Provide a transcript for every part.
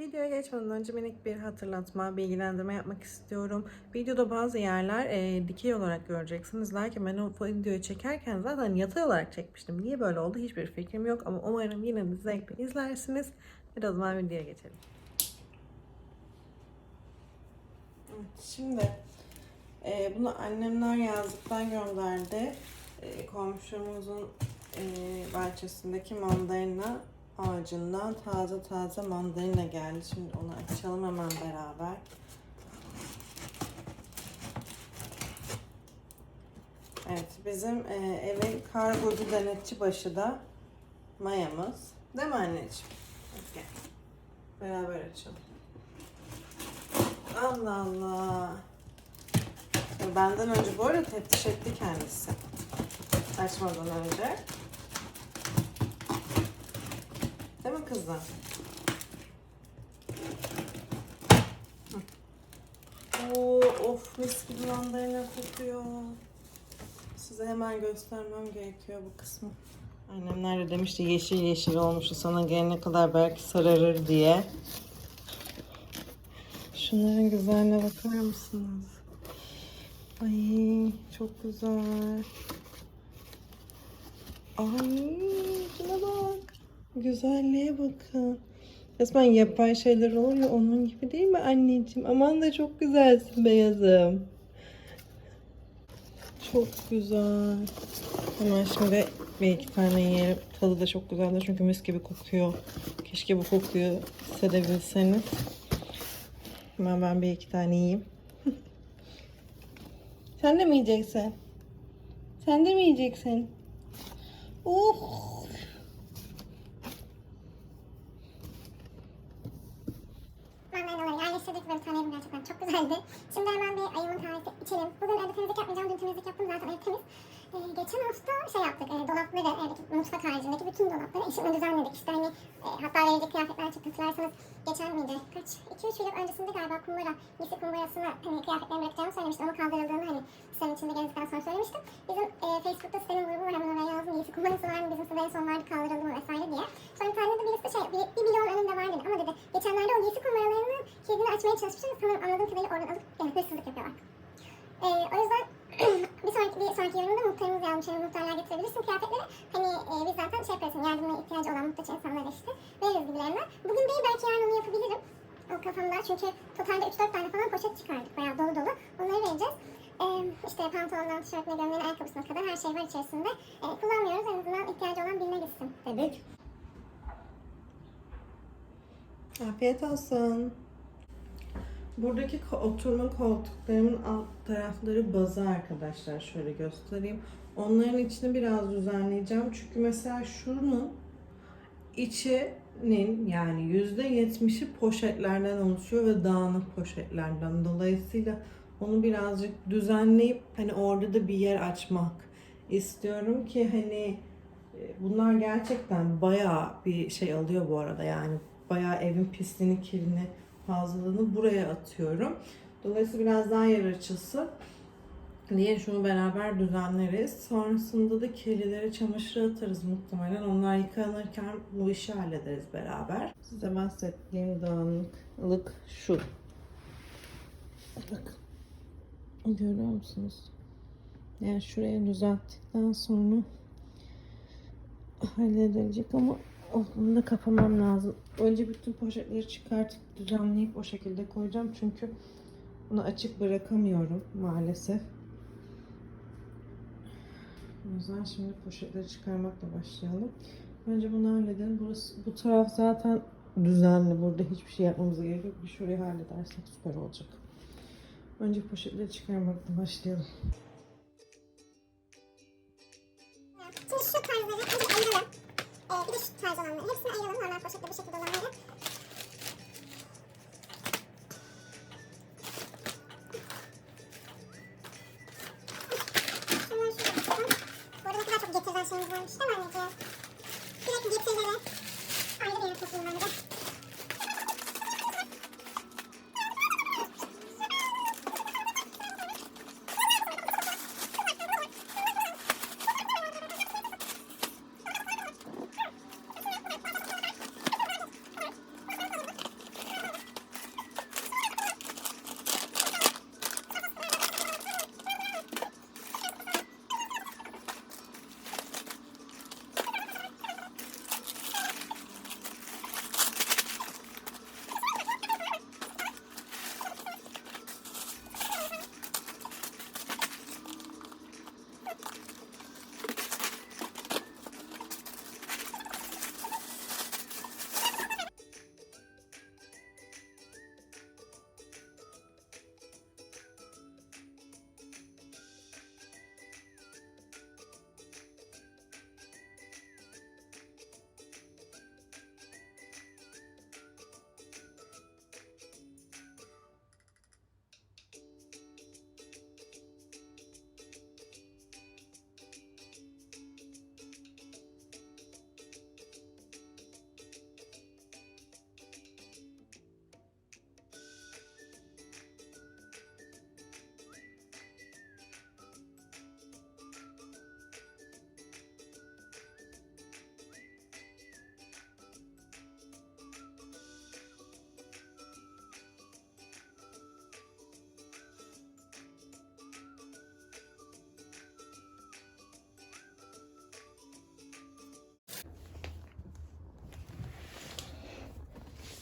Videoya geçmeden önce minik bir hatırlatma, bilgilendirme yapmak istiyorum. Videoda bazı yerler e, dikey olarak göreceksiniz. Lakin ben o videoyu çekerken zaten yatay olarak çekmiştim. Niye böyle oldu hiçbir fikrim yok ama umarım yine de zevkle izlersiniz. Hadi o zaman videoya geçelim. Şimdi e, bunu annemler yazlıktan gönderdi. E, komşumuzun e, bahçesindeki mandalina ağacından taze taze mandalina geldi. Şimdi onu açalım hemen beraber. Evet, bizim e, evin kargocu denetçi başı da mayamız. Değil mi anneciğim? Beraber açalım. Allah Allah. Benden önce bu arada teftiş etti kendisi. Açmadan önce. Değil mi kızım? Oo, of mis gibi mandalina kokuyor. Size hemen göstermem gerekiyor bu kısmı. Annemler de demişti yeşil yeşil olmuştu sana gelene kadar belki sararır diye. Şunların güzelliğine bakar mısınız? Ay çok güzel. Ay şuna bak. Güzelliğe bakın. Resmen yapay şeyler olur ya onun gibi değil mi anneciğim? Aman da çok güzelsin beyazım. Çok güzel. Hemen şimdi bir iki tane yiyelim. Tadı da çok güzeldi çünkü mis gibi kokuyor. Keşke bu kokuyu hissedebilseniz. Hemen ben bir iki tane yiyeyim. Sen de mi yiyeceksin? Sen de mi yiyeceksin? Oh! Tanıyorum gerçekten çok güzeldi. Şimdi hemen bir ayımın tarifi içelim. Bugün evde temizlik yapmayacağım. Dün temizlik yaptım zaten ev temiz. Ee, geçen hafta şey yaptık, e, dolapları, evdeki mutfak haricindeki bütün dolapları eşimle düzenledik. İşte hani e, hatta verecek kıyafetler çıktı hatırlarsanız geçen miydi? Kaç? 2-3 yıl öncesinde galiba kumbara, giysi kumbarasına hani kıyafetlerimi bırakacağımı söylemiştim. Onu kaldırıldığını hani senin içinde gezdikten sonra söylemiştim. Bizim e, Facebook'ta sitenin grubu var hemen oraya yazdım. Giysi kumbarası var mı? Bizim sitede en son vardı kaldırıldı mı vesaire diye. Sonra bir tane de birisi şey, bir, bir milyon önünde var dedi. Ama dedi geçenlerde o giysi kumbaralarının açmaya çalışmışlar. Sanırım anladığım kadarıyla oradan alıp yani hırsızlık yapıyorlar. Ee, o yüzden bir sonraki bir sonraki yorumda muhtarımız yazmış. Yani muhtarlar getirebilirsin kıyafetleri. Hani e, biz zaten şey yaparız. Yardımına ihtiyacı olan muhtaç insanlara işte veririz gibilerinden. Bugün değil belki yarın onu yapabilirim. O kafamda çünkü totalde 3-4 tane falan poşet çıkardık. Bayağı dolu dolu. Onları vereceğiz. Ee, işte pantolondan tişörtüne gömleğine ayakkabısına kadar her şey var içerisinde. Ee, kullanmıyoruz. En azından ihtiyacı olan birine gitsin dedik. Afiyet olsun. Buradaki oturma koltuklarımın alt tarafları bazı arkadaşlar. Şöyle göstereyim. Onların içini biraz düzenleyeceğim. Çünkü mesela şunun içinin yani yüzde yetmişi poşetlerden oluşuyor ve dağınık poşetlerden. Dolayısıyla onu birazcık düzenleyip hani orada da bir yer açmak istiyorum ki hani e, bunlar gerçekten bayağı bir şey alıyor bu arada yani bayağı evin pisliğini, kirini, fazlalığını buraya atıyorum. Dolayısıyla biraz daha yer açılsın diye şunu beraber düzenleriz. Sonrasında da kirlileri çamaşıra atarız muhtemelen. Onlar yıkanırken bu işi hallederiz beraber. Size bahsettiğim dağınıklık şu. Bakın. Görüyor musunuz? Yani şuraya düzelttikten sonra halledilecek ama oh, bunu da kapamam lazım. Önce bütün poşetleri çıkartıp düzenleyip o şekilde koyacağım. Çünkü bunu açık bırakamıyorum maalesef. O yüzden şimdi poşetleri çıkarmakla başlayalım. Önce bunu halledelim. Burası, bu taraf zaten düzenli. Burada hiçbir şey yapmamız gerek yok. Bir şurayı halledersek süper olacak. Önce poşetleri çıkarmakla başlayalım. Ee, bir de şu tarz olanları. Hepsini ayıralım. Normal poşette bu şekilde olanları.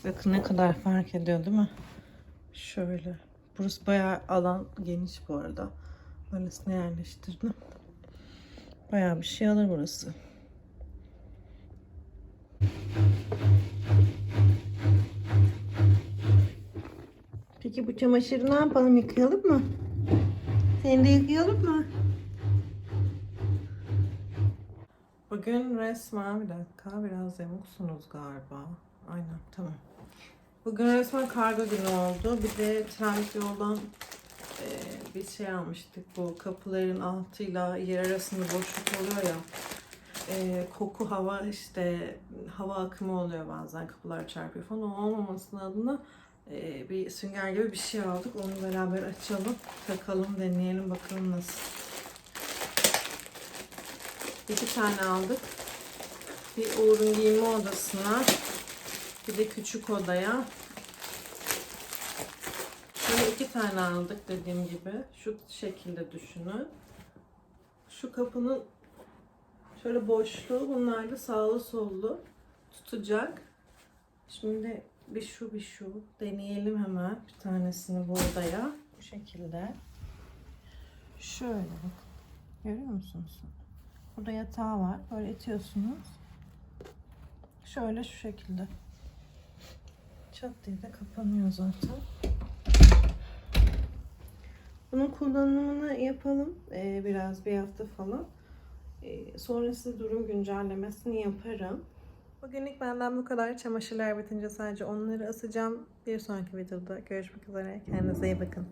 Bakın ne kadar fark ediyor değil mi? Şöyle. Burası bayağı alan geniş bu arada. Böylesine yerleştirdim. Bayağı bir şey alır burası. Peki bu çamaşırı ne yapalım? Yıkayalım mı? Seni de yıkayalım mı? Bugün resmen bir dakika biraz yamuksunuz galiba. Aynen tamam. Bugün resmen kargo günü oldu. Bir de Trendyol'dan e, bir şey almıştık. Bu kapıların altıyla yer arasında boşluk oluyor ya. E, koku hava işte hava akımı oluyor bazen kapılar çarpıyor falan. O olmamasının adına e, bir sünger gibi bir şey aldık. Onu beraber açalım, takalım, deneyelim bakalım nasıl. İki tane aldık. Bir Uğur'un giyinme odasına, bir de küçük odaya. Şöyle iki tane aldık dediğim gibi. Şu şekilde düşünün. Şu kapının şöyle boşluğu bunlar da sağlı sollu tutacak. Şimdi bir şu bir şu deneyelim hemen bir tanesini bu odaya. Bu şekilde. Şöyle bakın. Görüyor musunuz? Burada yatağı var. Böyle itiyorsunuz. Şöyle şu şekilde. Çat diye de kapanıyor zaten. Bunun kullanımını yapalım. Ee, biraz bir hafta falan. Ee, sonra durum güncellemesini yaparım. Bugünlük benden bu kadar. Çamaşırlar bitince sadece onları asacağım. Bir sonraki videoda görüşmek üzere. Kendinize iyi bakın.